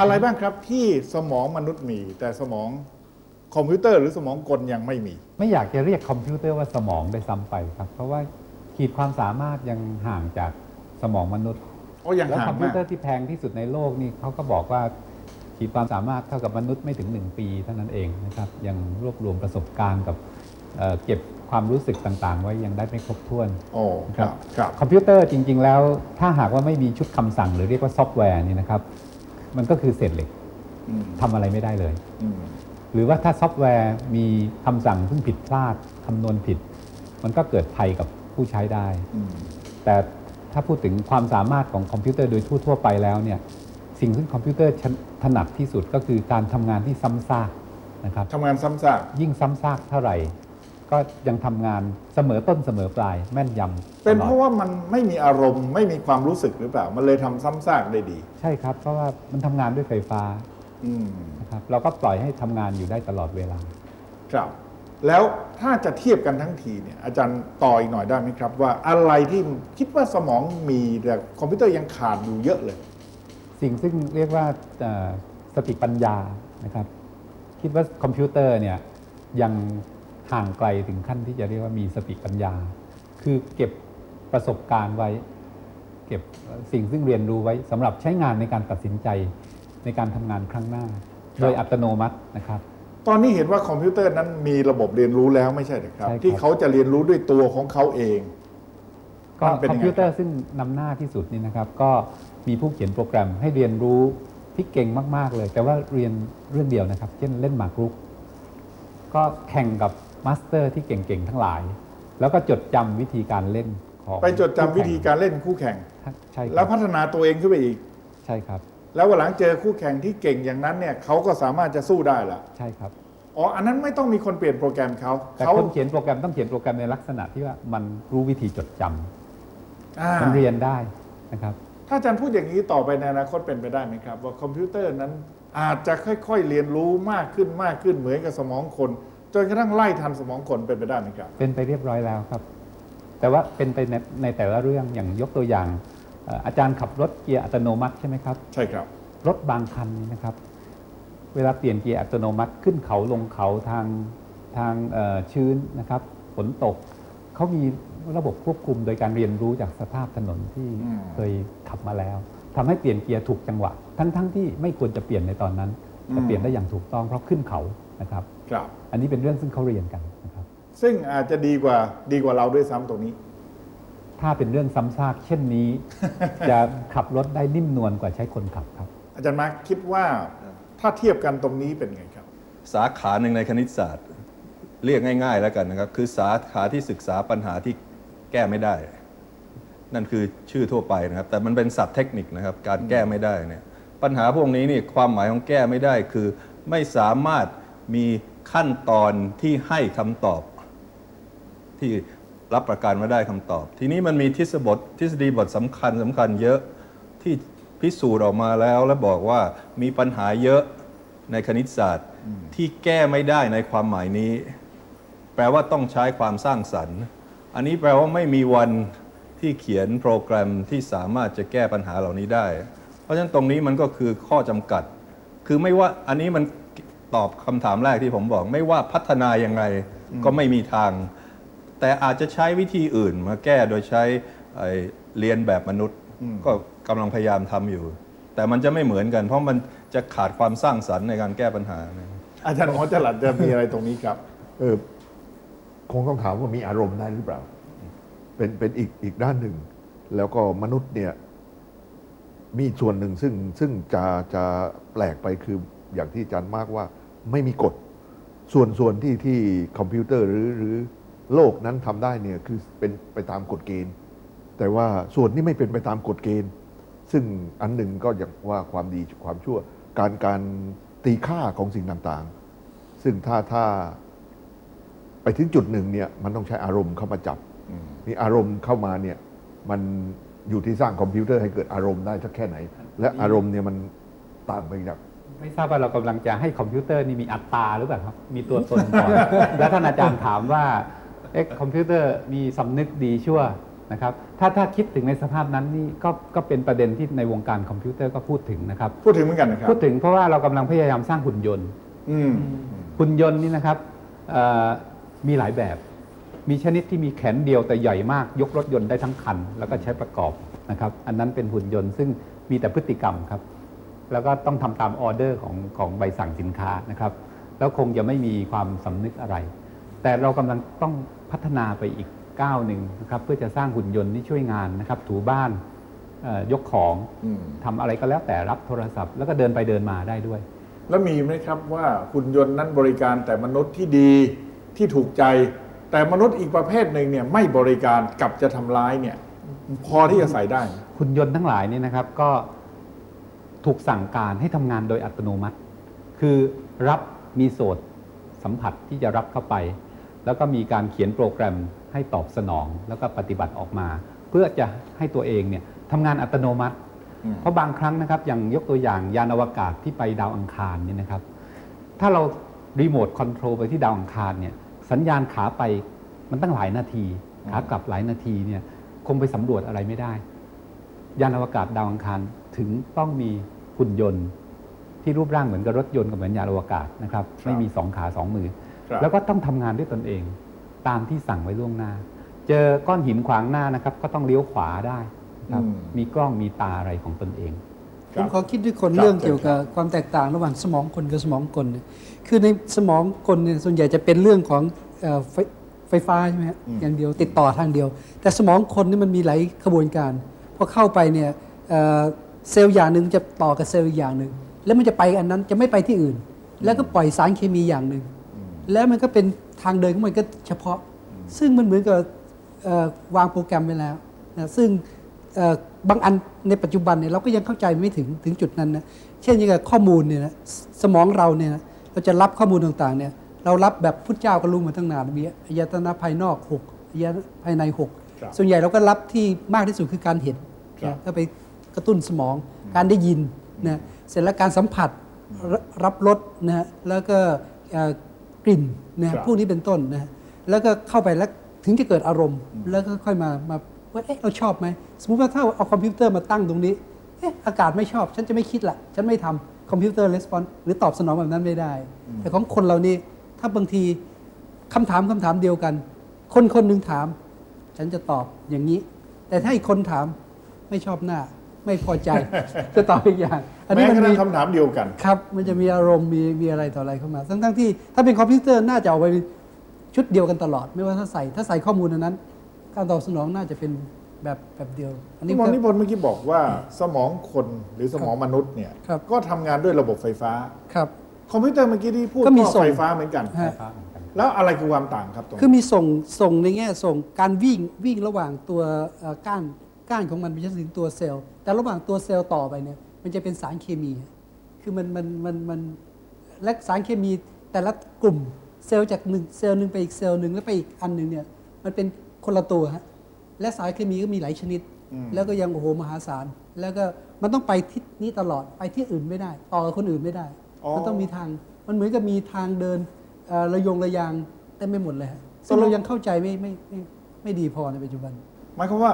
อะไรบ้างครับที่สมองมนุษย์มี แต่สมองคอมพิวเตอร์ หรือสมองกลยังไม่มี ไม่อยากจะเรียกคอมพิวเตอร์ว่าสมองได้ซ้ำไปครับ เพราะว่าขีดความสามารถยังห่างจากสมองมนุษย์โอ้ยังแล้วห่าคงอมพิวมาก เตอร์ที่แพงที่สุดในโลกนี่เขาก็บอกว่าขีดความสามารถเท่ากับมนุษย์ไม่ถึง 1 ปีเท่านั้นเองนะครับยังรวบรวมประสบการณ์กับเอ่อเก็บความรู้สึกต่างๆ ไว้ยังได้ไม่ครบถ้วน โอ้ครับครับ คอมพิวเตอร์จริง ๆ แล้วถ้าหากว่าไม่มีชุดคำสั่งหรือเรียกว่าซอฟต์แวร์นี่นะครับ มันก็คือเศษเหล็กอืมทำอะไรไม่ได้เลยอืมหรือว่าถ้าซอฟต์แวร์มีคำสั่งซึ่งผิดพลาดคำนวณผิด มันก็เกิดภัยกับผู้ใช้ได้อืมแต่ถ้าพูดถึงความสามารถของคอมพิวเตอร์โดยทั่ว ๆ ไปแล้วเนี่ยสิ่งที่คอมพิวเตอร์ถนัดที่สุดก็คือการทำงานที่ซ้ำซากนะครับทำงานซ้ำซากยิ่งซ้ำซากเท่าไหร่ ก็ยังทำงานเสมอต้นเสมอปลายแม่นยำเป็นตลอดเพราะว่ามันไม่มีอารมณ์ไม่มีความรู้สึกหรือเปล่า มันเลยทำซ้ำซากได้ดี ใช่ครับ เพราะว่ามันทำงานด้วยไฟฟ้าอืมนะครับเราก็ปล่อยให้ทำงานอยู่ได้ตลอดเวลา ครับ แล้วถ้าจะเทียบกันทั้งทีเนี่ย อาจารย์ต่ออีกหน่อยได้ไหมครับ ว่าอะไรที่คิดว่าสมองมีแต่คอมพิวเตอร์ยังขาดอยู่เยอะเลย สิ่งซึ่งเรียกว่าเอ่อสติปัญญานะครับ คิดว่าคอมพิวเตอร์เนี่ยยัง ห่างไกลถึงขั้นที่จะเรียกว่ามีสติปัญญา คือเก็บประสบการณ์ไว้ เก็บสิ่งซึ่งเรียนรู้ไว้สำหรับใช้งานในการตัดสินใจในการทำงานครั้งหน้าครับโดยอัตโนมัตินะครับ ตอนนี้เห็นว่าคอมพิวเตอร์นั้นมีระบบเรียนรู้แล้วไม่ใช่เหรือครับใช่ครับ ที่เขาจะเรียนรู้ด้วยตัวของเขาเองก็มันเป็นคยัองมไงพิวเตอร์ซึ่งนำหน้าที่สุดนี่นะครับ ก็มีผู้เขียนโปรแกรมให้เรียนรู้ที่เก่งมาก ๆ เลย แต่ว่าเรียนเรื่องเดียวนะครับ เช่นเล่นหมากรุก ก็แข่งกับ มาสเตอร์ที่เก่งๆ ทั้งหลาย แล้วก็จดจำวิธีการเล่นของไปจดจำวิธีการเล่นคู่แข่ง ใช่คแล้รัวบพัฒนาตัวเองขึ้นไปอีก ใช่ครับ แล้ววันหลังเจอคู่แข่งที่เก่งอย่างนั้นเนี่ยเขาก็สามารถจะสู้ได้ละใช่ครับ อ๋ออันนั้นไม่ต้องมีคนเปลี่ยนโปรแกรมเขาแต่เขาคนเขียนโปรแกรมต้องเขียนโปรแกรมในลักษณะที่ว่ามันรู้วิธีจดจำอ่ามันเรียนได้นะครับ ถ้าอาจารย์พูดอย่างนี้ต่อไปในอนาคตเป็นไปได้ไหมครับ ว่าคอมพิวเตอร์นั้นอาจจะค่อยๆเรียนรู้มากขึ้นมากขึ้นเหมือนกับสมองคน จนกระทั่งไล่ทันสมองคนเป็นไปได้ไหมครับ เป็นไปเรียบร้อยแล้วครับ แต่ว่าเป็นไปในในแต่ละเรื่องอย่างยกตัวอย่างเอ่ออาจารย์ขับรถเกียร์อัตโนมัติใช่ไหมครับ ใช่ครับ รถบางคันนี่นะครับ เวลาเปลี่ยนเกียร์อัตโนมัติขึ้นเขาลงเขาทางทางเอ่อชื้นนะครับฝนตกเขามีระบบควบคุมโดยการเรียนรู้จากสภาพถนนที่อืม เคยขับมาแล้วทำให้เปลี่ยนเกียร์ถูกจังหวะ ทั้งๆที่ไม่ควรจะเปลี่ยนในตอนนั้น แต่เปลี่ยนได้อย่างถูกต้องเพราะขึ้นเขานะครับ ครับ อันนี้เป็นเรื่องซึ่งเขาเรียนกันนะครับ ซึ่งอาจจะดีกว่าดีกว่าเราด้วยซ้ำตรงนี้ ถ้าเป็นเรื่องซ้ำซากเช่นนี้ จะขับรถได้นิ่มนวลกว่าใช้คนขับครับ อาจารย์มาร์คคิดว่าถ้าเทียบกันตรงนี้เป็นไงครับ สาขาหนึ่งในคณิตศาสตร์ เรียกง่ายๆแล้วกันนะครับ คือสาขาที่ศึกษาปัญหาที่แก้ไม่ได้ นั่นคือชื่อทั่วไปนะครับ แต่มันเป็นศัพท์เทคนิคนะครับ การแก้ไม่ได้เนี่ย ปัญหาพวกนี้นี่ความหมายของแก้ไม่ได้คือ ไม่สามารถมีขั้นตอนที่ให้คำตอบ ที่รับประกันว่าได้คำตอบ ทีนี้มันมีทฤษบททฤษฎีบทสำคัญสำคัญเยอะที่พิสูจน์ออกมาแล้ว และบอกว่ามีปัญหาเยอะในคณิตศาสตร์ที่แก้ไม่ได้ในความหมายนี้ แปลว่าต้องใช้ความสร้างสรรค์ อันนี้แปลว่าไม่มีวันที่เขียนโปรแกรมที่สามารถจะแก้ปัญหาเหล่านี้ได้ เพราะฉะนั้นตรงนี้มันก็คือข้อจำกัด คือไม่ว่าอันนี้มันตอบคำถามแรกที่ผมบอก ไม่ว่าพัฒนายังไงก็ไม่มีทาง แต่อาจจะใช้วิธีอื่นมาแก้โดยใช้ไอ้เรียนแบบมนุษย์ ก็กำลังพยายามทำอยู่ แต่มันจะไม่เหมือนกัน เพราะมันจะขาดความสร้างสรรค์ในการแก้ปัญหานะอาจารย์หมอจรัสจะมีอะไรตรงนี้ครับเออคงต้องถามว่ามีอารมณ์ได้หรือเปล่า เป็นเป็นอีกอีกด้านหนึ่ง แล้วก็มนุษย์เนี่ย มีส่วนหนึ่งซึ่งซึ่งจะจะแปลกไปคืออย่างที่อาจารย์มากว่าไม่มีกฎ ส่วนส่วนที่ที่คอมพิวเตอร์หรือหรือโลกนั้นทำได้เนี่ยคือเป็นไปตามกฎเกณฑ์ แต่ว่าส่วนที่ไม่เป็นไปตามกฎเกณฑ์ ซึ่งอันหนึ่งก็อย่างว่าความดีความชั่ว การการตีค่าของสิ่งต่างๆ ซึ่งถ้าถ้าไปถึงจุดหนึ่งเนี่ยมันต้องใช้อารมณ์เข้ามาจับนี่อารมณ์เข้ามาเนี่ยมัน อยู่ที่สร้างคอมพิวเตอร์ให้เกิดอารมณ์ได้สักแค่ไหน และอารมณ์เนี่ยมันต่างไปจากไม่ทราบว่าเรากำลังจะให้คอมพิวเตอร์นี่มีอัตตาหรือเปล่าครับมีตัวตนก่อนแล้วท่านอาจารย์ถามว่าเอ๊ะคอมพิวเตอร์มีสำนึกดีชั่วนะครับถ้าถ้าคิดถึงในสภาพนั้นนี่ก็ก็เป็นประเด็นที่ในวงการคอมพิวเตอร์ก็พูดถึงนะครับพูดถึงเหมือนกันนะครับพูดถึงเพราะว่าเรากำลังพยายามสร้างหุ่นยนต์อืมหุ่นยนต์นี่นะครับเอ่อมีหลายแบบ มีชนิดที่มีแขนเดียวแต่ใหญ่มากยกรถยนต์ได้ทั้งคัน แล้วก็ใช้ประกอบนะครับ อันนั้นเป็นหุ่นยนต์ซึ่งมีแต่พฤติกรรมครับ แล้วก็ต้องทำตามออเดอร์ของของใบสั่งสินค้านะครับ แล้วคงจะไม่มีความสำนึกอะไร แต่เรากำลังต้องพัฒนาไปอีกก้าวหนึ่งนะครับ เพื่อจะสร้างหุ่นยนต์ที่ช่วยงานนะครับ ถูบ้านเอ่อยกของอืมทำอะไรก็แล้วแต่รับโทรศัพท์ แล้วก็เดินไปเดินมาได้ด้วย แล้วมีไหมครับว่าหุ่นยนต์นั้นบริการแต่มนุษย์ที่ดีที่ถูกใจ แต่มนุษย์อีกประเภทหนึ่งเนี่ยไม่บริการกลับจะทำร้ายเนี่ยพอที่จะใส่ได้ไหมหุ่นยนต์ทั้งหลายนี่นะครับก็ถูกสั่งการให้ทำงานโดยอัตโนมัติ คือรับมีโสดสัมผัสที่จะรับเข้าไป แล้วก็มีการเขียนโปรแกรมให้ตอบสนอง แล้วก็ปฏิบัติออกมา เพื่อจะให้ตัวเองเนี่ยทำงานอัตโนมัติ อืม เพราะบางครั้งนะครับอย่างยกตัวอย่างยานอวกาศที่ไปดาวอังคารเนี่ยนะครับ ถ้าเรารีโมทคอนโทรลไปที่ดาวอังคารเนี่ย สัญญาณขาไปมันตั้งหลายนาทีขากลับหลายนาทีเนี่ยคงไปสำรวจอะไรไม่ได้ ยานอวกาศดาวอังคารถึงต้องมีหุ่นยนต์ ที่รูปร่างเหมือนกับรถยนต์กับเหมือนยานอวกาศนะครับครับไม่มีสองขาสองมือครับแล้วก็ต้องทำงานด้วยตนเอง ตามที่สั่งไว้ล่วงหน้า เจอก้อนหินขวางหน้านะครับ ก็ต้องเลี้ยวขวาได้นะครับอืมมีกล้องมีตาอะไรของตนเองค ผรับมขอคิดด้วยคนครับเรื่องเกี่ยวกับความแตกต่างระหว่างสมองคนกับสมองกลเนี่ยคือในสมองกลเนี่ยส่วนใหญ่จะเป็นเรื่องของเอ่อไฟไฟฟ้าใช่ไหมฮะอย่างเดียวติดต่อทางเดียว แต่สมองคนนี่มันมีหลายขบวนการพอเข้าไปเนี่ยเอ่อเซลล์อย่างหนึ่งจะต่อกับเซลล์อีกอย่างหนึ่งแล้วมันจะไปอันนั้นจะไม่ไปที่อื่น แล้วก็ปล่อยสารเคมีอย่างหนึ่งแล้วมันก็เป็นทางเดินของมันก็เฉพาะ ซึ่งมันเหมือนกับเอ่อวางโปรแกรมไว้แล้วนะซึ่งเอ่อ บางอันในปัจจุบันเนี่ยเราก็ยังเข้าใจไม่ถึงถึงจุดนั้นนะเช่นอย่างกับข้อมูลเนี่ยนะสสมองเราเนี่ยนะเราจะรับข้อมูลต่างๆเนี่ยเรารับแบบพุทธเจ้าก็รู้มาตั้งนานมีอายตนะภายนอกหกอายตนะภายในหกครับส่วนใหญ่เราก็รับที่มากที่สุดคือการเห็นครับนะก็ไปกระตุ้นสมองการได้ยินนะเสร็จแล้วการสัมผัสรรับรสนะฮะแล้วก็เอ่อกลิ่นนะฮะครับพวกนี้เป็นต้นนะฮะแล้วก็เข้าไปแล้วถึงจะเกิดอารมณ์ แล้วก็ค่อยมามา ว่าเอ๊ะเราชอบไหมสมมติว่าถ้าเอาคอมพิวเตอร์มาตั้งตรงนี้เอ๊ะอากาศไม่ชอบ ฉันจะไม่คิดละฉันไม่ทำคอมพิวเตอร์レスปอนหรือตอบสนองแบบนั้นไม่ได้ แต่ของคนเรานี่ถ้าบางทีคำถามคำถามเดียวกัน คนคนหนึ่งถาม ฉันจะตอบอย่างนี้ แต่ถ้าอีกคนถามไม่ชอบหน้า ไม่พอใจ จะตอบอีกอย่าง อันนี้แม้มันกระทั่มีงคำถามเดียวกัน ครับ มันจะมีอารมณ์มีมีอะไรต่ออะไรเข้ามา ทั้งทั้งที่ถ้าเป็นคอมพิวเตอร์น่าจะเอาไว้ชุดเดียวกันตลอด ไม่ว่าถ้าใส่ถ้าใส่ข้อมูลอันนั้น การตอบสนองน่าจะเป็นแบบแบบเดียว อันนี้คุณหมอก็นิพนธ์เมื่อกี้บอกว่าสมองคนหรือสมองมนุษย์เนี่ยครับ ก็ทำงานด้วยระบบไฟฟ้า ครับ คอมพิวเตอร์เมื่อกี้ที่พูดก็มีก็ส่ง ไฟฟ้าเหมือนกัน ฮะ แล้วอะไรคือความต่างครับตรงนี้คือมีส่งส่งในแง่ส่งการวิ่งวิ่งระหว่างตัวเอ่อก้านก้านของมันไม่ใช่ถึงตัวเซลล์ แต่ระหว่างตัวเซลล์ต่อไปเนี่ยมันจะเป็นสารเคมี คือมันมันมันมันและสารเคมีแต่ละกลุ่มเซลล์จากหนึ่งเซลล์หนึ่งไปอีกเซลล์หนึ่งแล้วไปอีกอันหนึ่งเนี่ยมันเป็น คนละตัวฮะและสารเคมีก็มีหลายชนิดแล้วก็ยังโอ้โหมหาศาล แล้วก็มันต้องไปทิศนี้ตลอดไปที่อื่นไม่ได้ ต่อกับคนอื่นไม่ได้อ๋อ มันต้องมีทาง มันเหมือนกับมีทางเดินเอ่อระยงระยางเต็มไปหมดเลยฮะซึ่งเรายังเข้าใจไม่ไม่ไม่ไม่ดีพอในปัจจุบัน หมายความว่า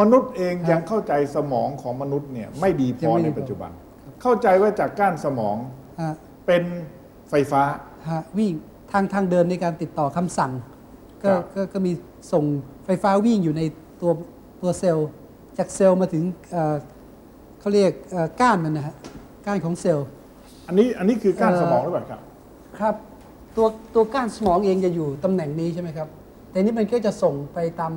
มนุษย์เองครับยังเข้าใจสมองของมนุษย์เนี่ยไม่ดีพยังอไม่ในดีพอ ปัจจุบัน เข้าใจว่าจากก้านสมองฮะเป็นไฟฟ้า ฮะวิ่งทางทางเดินในการติดต่อคำสั่ง ก็ครับ ก็ก็มีส่งไฟฟ้าวิ่งอยู่ในตัวตัวเซลล์ จากเซลล์มาถึงเอ่อเขาเรียกเอ่อก้านมันนะฮะก้านของเซลล์ อันนี้อันนี้คือก้านเอ่อสมองหรือเปล่าครับ ครับตัวตัวก้านสมองเองจะอยู่ตำแหน่งนี้ใช่ไหมครับ แต่นี่มันก็จะส่งไปตาม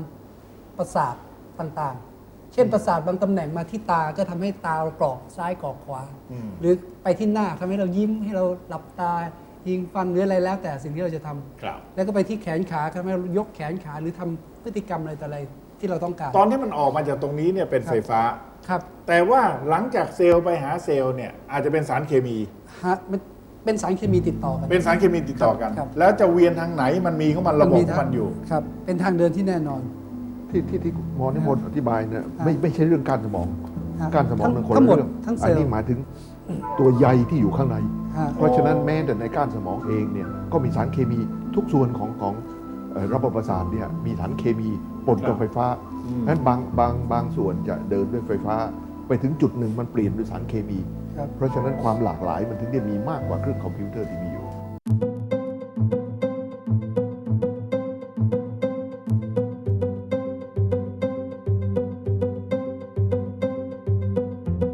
ประสาทต่างๆ เช่นประสาทบางตำแหน่งมาที่ตาก็ทำให้ตาเรากรอกซ้ายกรอกขวา อืม หรือไปที่หน้าทำให้เรายิ้มให้เราหลับตา ยิงฟันหรืออะไรแล้วแต่สิ่งที่เราจะทำครับ แล้วก็ไปที่แขนขาทำให้เรายกแขนขาหรือทำพฤติกรรมอะไรต่ออะไรที่เราต้องการตอนที่มันออกมาจากตรงนี้เนี่ยเป็นไฟฟ้า ครับแต่ว่าหลังจากเซลล์ไปหาเซลล์เนี่ยอาจจะเป็นสารเคมี ฮะมันเป็นสารเคมีติดต่อกัน เป็นสารเคมีติดต่อกัน ครับ แล้วจะเวียนทางไหนมันมีของมันระบบของมันอยู่ ครับ เป็นทางเดินที่แน่นอน ที่ที่ที่หมอนิมนต์อธิบายเนี่ยไม่ไม่ใช่เรื่องก้านสมอง ฮะก้านสมองทั้งนั้นคนทั้ละงหมดเรื่องทั้งเซอัลล์นี้หมายถึงตัวใยที่อยู่ข้างในฮะ เพราะฉะนั้นแม้แต่ในก้านสมองเองเนี่ยก็มีสารเคมีทุกส่วนของของเอ่อระบบประสาทเนี่ยมีสารเคมีปปนกับไฟฟ้านั้นบางบางบางส่วนจะเดินด้วยไฟฟ้า ไปถึงจุดหนึ่งมันเปลี่ยนด้วยสารเคมีครับเพราะฉะนั้นความหลากหลายมันถึงได้มีมากกว่าเครื่องคอมพิวเตอร์ที่มีอยู่